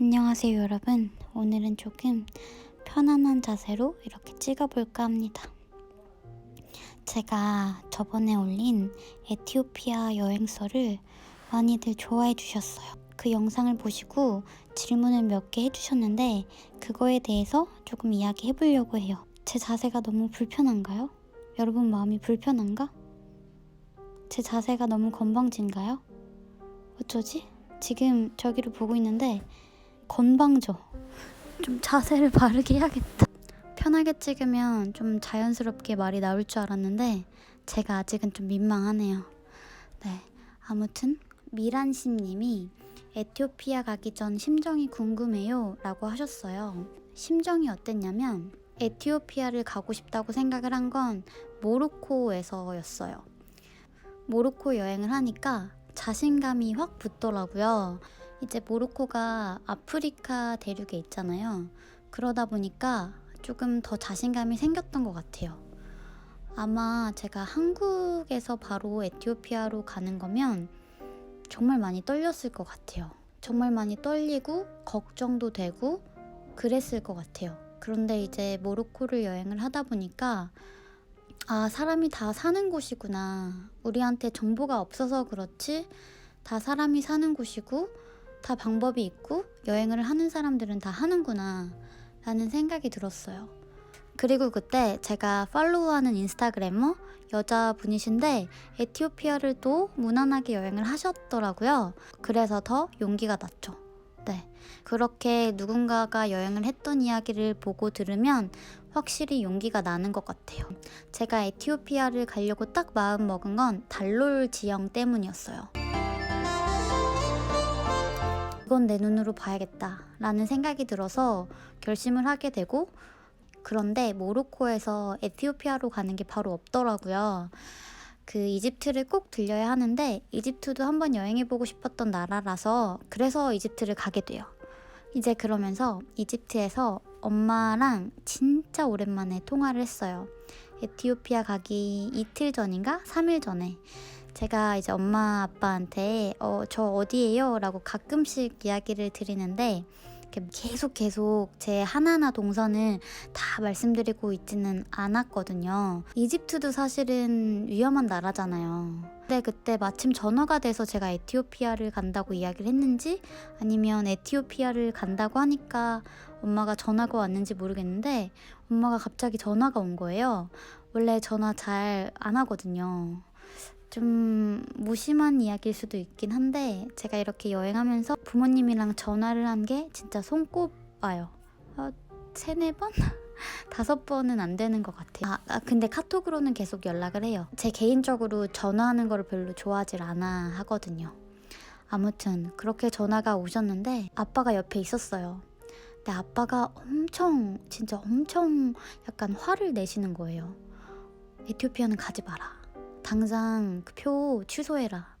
안녕하세요 여러분 오늘은 조금 편안한 자세로 이렇게 찍어볼까 합니다 제가 저번에 올린 에티오피아 여행서를 많이들 좋아해 주셨어요 그 영상을 보시고 질문을 몇 개 해주셨는데 그거에 대해서 조금 이야기해 보려고 해요 제 자세가 너무 불편한가요? 여러분 마음이 불편한가? 제 자세가 너무 건방진가요? 어쩌지? 지금 저기를 보고 있는데 건방져. 좀 자세를 바르게 해야겠다. 편하게 찍으면 좀 자연스럽게 말이 나올 줄 알았는데 제가 아직은 좀 민망하네요. 네. 아무튼 미란심 님이 에티오피아 가기 전 심정이 궁금해요 라고 하셨어요. 심정이 어땠냐면 에티오피아를 가고 싶다고 생각을 한 건 모로코에서였어요. 모로코 여행을 하니까 자신감이 확 붙더라고요. 이제 모로코가 아프리카 대륙에 있잖아요. 그러다 보니까 조금 더 자신감이 생겼던 것 같아요. 아마 제가 한국에서 바로 에티오피아로 가는 거면 정말 많이 떨렸을 것 같아요. 정말 많이 떨리고 걱정도 되고 그랬을 것 같아요. 그런데 이제 모로코를 여행을 하다 보니까 아, 사람이 다 사는 곳이구나. 우리한테 정보가 없어서 그렇지. 다 사람이 사는 곳이고, 다 방법이 있고, 여행을 하는 사람들은 다 하는구나. 라는 생각이 들었어요. 그리고 그때 제가 팔로우하는 인스타그래머 여자분이신데 에티오피아를 또 무난하게 여행을 하셨더라고요. 그래서 더 용기가 났죠. 네. 그렇게 누군가가 여행을 했던 이야기를 보고 들으면 확실히 용기가 나는 것 같아요. 제가 에티오피아를 가려고 딱 마음 먹은 건 달롤 지형 때문이었어요. 이건 내 눈으로 봐야겠다 라는 생각이 들어서 결심을 하게 되고 그런데 모로코에서 에티오피아로 가는 게 바로 없더라고요. 그 이집트를 꼭 들려야 하는데 이집트도 한번 여행해보고 싶었던 나라라서 그래서 이집트를 가게 돼요. 이제 그러면서 이집트에서 엄마랑 진짜 오랜만에 통화를 했어요. 에티오피아 가기 이틀 전인가? 3일 전에. 제가 이제 엄마 아빠한테 어, 저 어디에요? 라고 가끔씩 이야기를 드리는데 계속 계속 제 하나하나 동선을 다 말씀드리고 있지는 않았거든요. 이집트도 사실은 위험한 나라잖아요. 근데 그때 마침 전화가 돼서 제가 에티오피아를 간다고 이야기를 했는지 아니면 에티오피아를 간다고 하니까 엄마가 전화가 왔는지 모르겠는데 엄마가 갑자기 전화가 온 거예요. 원래 전화 잘 안 하거든요. 좀 무심한 이야기일 수도 있긴 한데 제가 이렇게 여행하면서 부모님이랑 전화를 한 게 진짜 손꼽아요. 어, 세네 번? 다섯 번은 안 되는 것 같아요. 아, 아, 근데 카톡으로는 계속 연락을 해요. 제 개인적으로 전화하는 거를 별로 좋아하질 않아 하거든요. 아무튼 그렇게 전화가 오셨는데 아빠가 옆에 있었어요. 근데 아빠가 엄청 진짜 엄청 약간 화를 내시는 거예요. 에티오피아는 가지 마라. 당장 그 표 취소해라.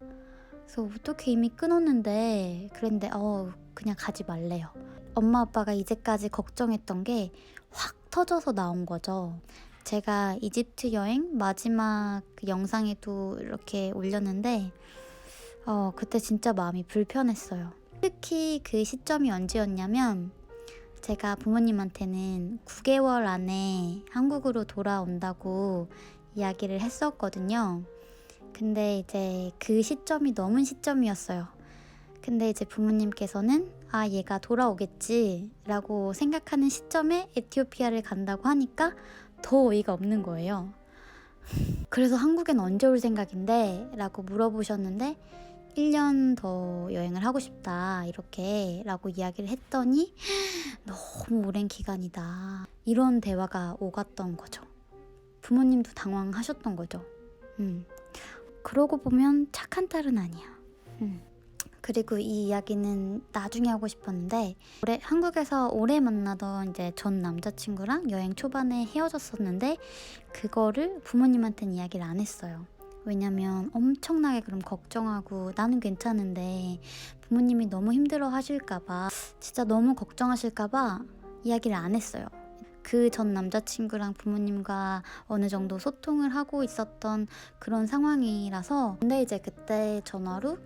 그래서 어떻게 이미 끊었는데 그랬는데 어 그냥 가지 말래요. 엄마 아빠가 이제까지 걱정했던 게 확 터져서 나온 거죠. 제가 이집트 여행 마지막 그 영상에도 이렇게 올렸는데 어 그때 진짜 마음이 불편했어요. 특히 그 시점이 언제였냐면 제가 부모님한테는 9개월 안에 한국으로 돌아온다고 이야기를 했었거든요. 근데 이제 그 시점이 넘은 시점이었어요. 근데 이제 부모님께서는 아, 얘가 돌아오겠지 라고 생각하는 시점에 에티오피아를 간다고 하니까 더 어이가 없는 거예요. 그래서 한국엔 언제 올 생각인데? 라고 물어보셨는데 1년 더 여행을 하고 싶다 이렇게 라고 이야기를 했더니 너무 오랜 기간이다 이런 대화가 오갔던 거죠. 부모님도 당황하셨던 거죠. 음. 그러고 보면 착한 딸은 아니야. 음. 그리고 이 이야기는 나중에 하고 싶었는데 올해 한국에서 오래 만나던 이제 전 남자친구랑 여행 초반에 헤어졌었는데 그거를 부모님한테는 이야기를 안 했어요. 왜냐면 엄청나게 그럼 걱정하고 나는 괜찮은데 부모님이 너무 힘들어 하실까봐 진짜 너무 걱정하실까봐 이야기를 안 했어요. 그 전 남자친구랑 부모님과 어느 정도 소통을 하고 있었던 그런 상황이라서 근데 이제 그때 전화로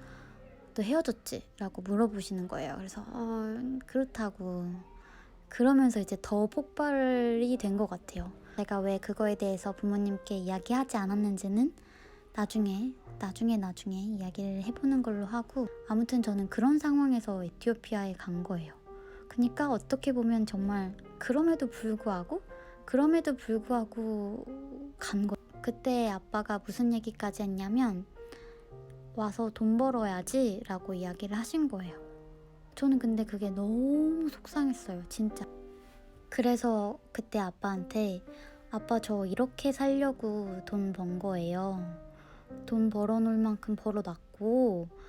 너 헤어졌지? 라고 물어보시는 거예요. 그래서 어, 그렇다고 그러면서 이제 더 폭발이 된 것 같아요. 제가 왜 그거에 대해서 부모님께 이야기하지 않았는지는 나중에 나중에 나중에 이야기를 해보는 걸로 하고 아무튼 저는 그런 상황에서 에티오피아에 간 거예요. 그러니까 어떻게 보면 정말 그럼에도 불구하고 그럼에도 불구하고 간 거. 그때 아빠가 무슨 얘기까지 했냐면 와서 돈 벌어야지 라고 이야기를 하신 거예요. 저는 근데 그게 너무 속상했어요, 진짜. 그래서 그때 아빠한테 아빠 저 이렇게 살려고 돈 번 거예요. 돈 벌어놓을 만큼 벌어놨고 어,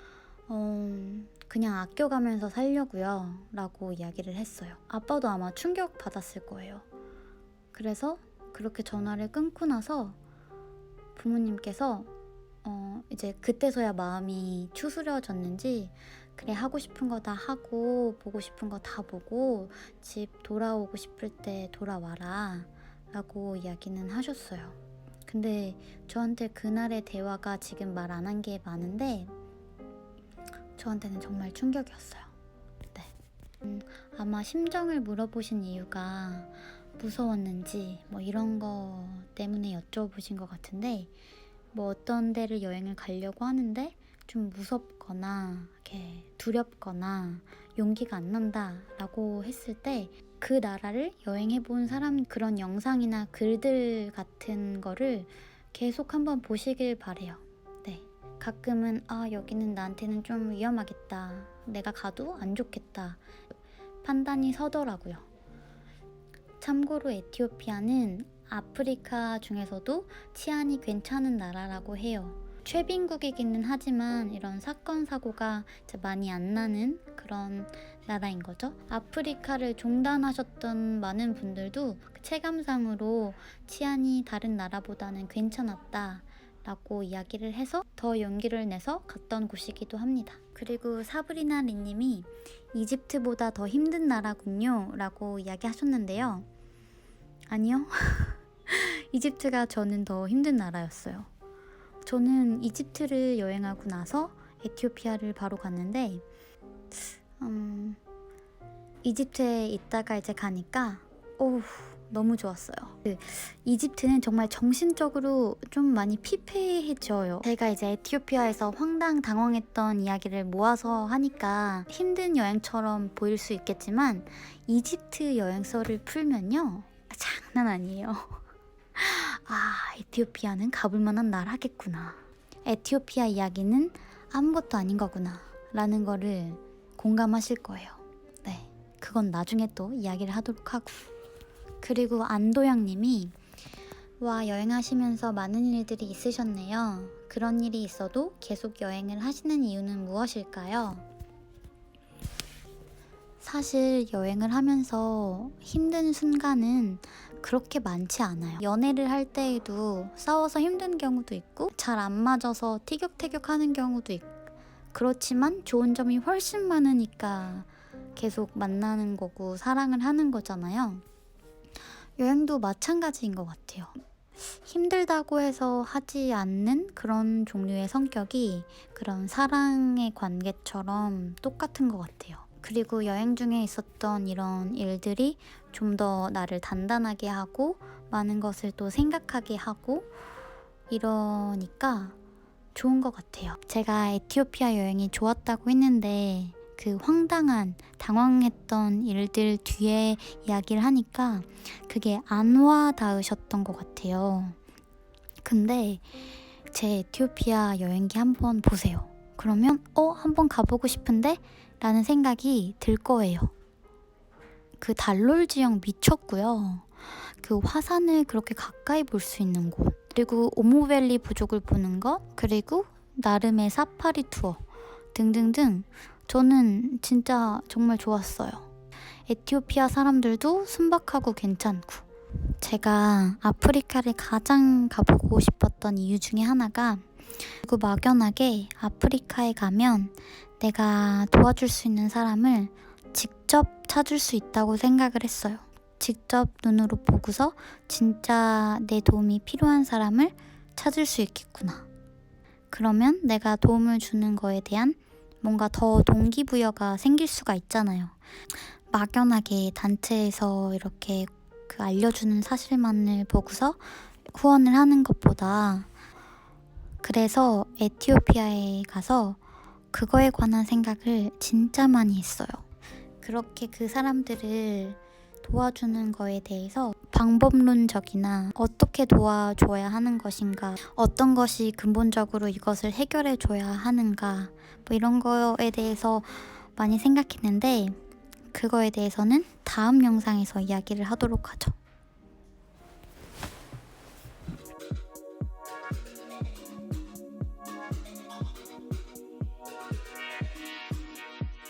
그냥 아껴가면서 살려고요. 라고 이야기를 했어요. 아빠도 아마 충격 받았을 거예요. 그래서 그렇게 전화를 끊고 나서 부모님께서 어, 이제 그때서야 마음이 추스려졌는지 그래 하고 싶은 거 다 하고 보고 싶은 거 다 보고 집 돌아오고 싶을 때 돌아와라 라고 이야기는 하셨어요. 근데 저한테 그날의 대화가 지금 말 안 한 게 많은데 저한테는 정말 충격이었어요. 네. 음, 아마 심정을 물어보신 이유가 무서웠는지 뭐 이런 거 때문에 여쭤보신 것 같은데 뭐 어떤 데를 여행을 가려고 하는데 좀 무섭거나 이렇게 두렵거나 용기가 안 난다라고 했을 때 그 나라를 여행해 본 사람 그런 영상이나 글들 같은 거를 계속 한번 보시길 바래요. 네. 가끔은 아 여기는 나한테는 좀 위험하겠다. 내가 가도 안 좋겠다. 판단이 서더라고요. 참고로 에티오피아는 아프리카 중에서도 치안이 괜찮은 나라라고 해요. 최빈국이기는 하지만 이런 사건 사고가 많이 안 나는 그런 나라인 거죠. 아프리카를 종단하셨던 많은 분들도 그 체감상으로 치안이 다른 나라보다는 괜찮았다. 라고 이야기를 해서 더 용기를 내서 갔던 곳이기도 합니다. 그리고 사브리나 리님이 이집트보다 더 힘든 나라군요. 라고 이야기하셨는데요. 아니요. 이집트가 저는 더 힘든 나라였어요. 저는 이집트를 여행하고 나서 에티오피아를 바로 갔는데, 음, 이집트에 있다가 이제 가니까, 오, 너무 좋았어요. 그, 이집트는 정말 정신적으로 좀 많이 피폐해져요. 제가 이제 에티오피아에서 황당 당황했던 이야기를 모아서 하니까 힘든 여행처럼 보일 수 있겠지만, 이집트 여행서를 풀면요. 장난 아니에요. 아, 에티오피아는 가볼 만한 나라겠구나. 에티오피아 이야기는 아무것도 아닌 거구나. 라는 거를 공감하실 거예요. 네. 그건 나중에 또 이야기를 하도록 하고. 그리고 안도영 님이 와, 여행하시면서 많은 일들이 있으셨네요. 그런 일이 있어도 계속 여행을 하시는 이유는 무엇일까요? 사실 여행을 하면서 힘든 순간은 그렇게 많지 않아요. 연애를 할 때에도 싸워서 힘든 경우도 있고 잘 안 맞아서 티격태격 하는 경우도 있고 그렇지만 좋은 점이 훨씬 많으니까 계속 만나는 거고 사랑을 하는 거잖아요. 여행도 마찬가지인 것 같아요. 힘들다고 해서 하지 않는 그런 종류의 성격이 그런 사랑의 관계처럼 똑같은 것 같아요. 그리고 여행 중에 있었던 이런 일들이 좀 더 나를 단단하게 하고 많은 것을 또 생각하게 하고 이러니까 좋은 것 같아요. 제가 에티오피아 여행이 좋았다고 했는데 그 황당한 당황했던 일들 뒤에 이야기를 하니까 그게 안 와닿으셨던 것 같아요. 근데 제 에티오피아 여행기 한번 보세요. 그러면 어 한번 가보고 싶은데 라는 생각이 들 거예요. 그 달롤 지형 미쳤고요. 그 화산을 그렇게 가까이 볼 수 있는 곳, 그리고 오모밸리 부족을 보는 것, 그리고 나름의 사파리 투어 등등등 저는 진짜 정말 좋았어요. 에티오피아 사람들도 순박하고 괜찮고 제가 아프리카를 가장 가보고 싶었던 이유 중에 하나가 그리고 막연하게 아프리카에 가면 내가 도와줄 수 있는 사람을 직접 찾을 수 있다고 생각을 했어요. 직접 눈으로 보고서 진짜 내 도움이 필요한 사람을 찾을 수 있겠구나. 그러면 내가 도움을 주는 거에 대한 뭔가 더 동기부여가 생길 수가 있잖아요. 막연하게 단체에서 이렇게 그 알려주는 사실만을 보고서 후원을 하는 것보다 그래서 에티오피아에 가서 그거에 관한 생각을 진짜 많이 했어요. 그렇게 그 사람들을 도와주는 거에 대해서 방법론적이나 어떻게 도와줘야 하는 것인가, 어떤 것이 근본적으로 이것을 해결해 줘야 하는가, 뭐 이런 거에 대해서 많이 생각했는데, 그거에 대해서는 다음 영상에서 이야기를 하도록 하죠.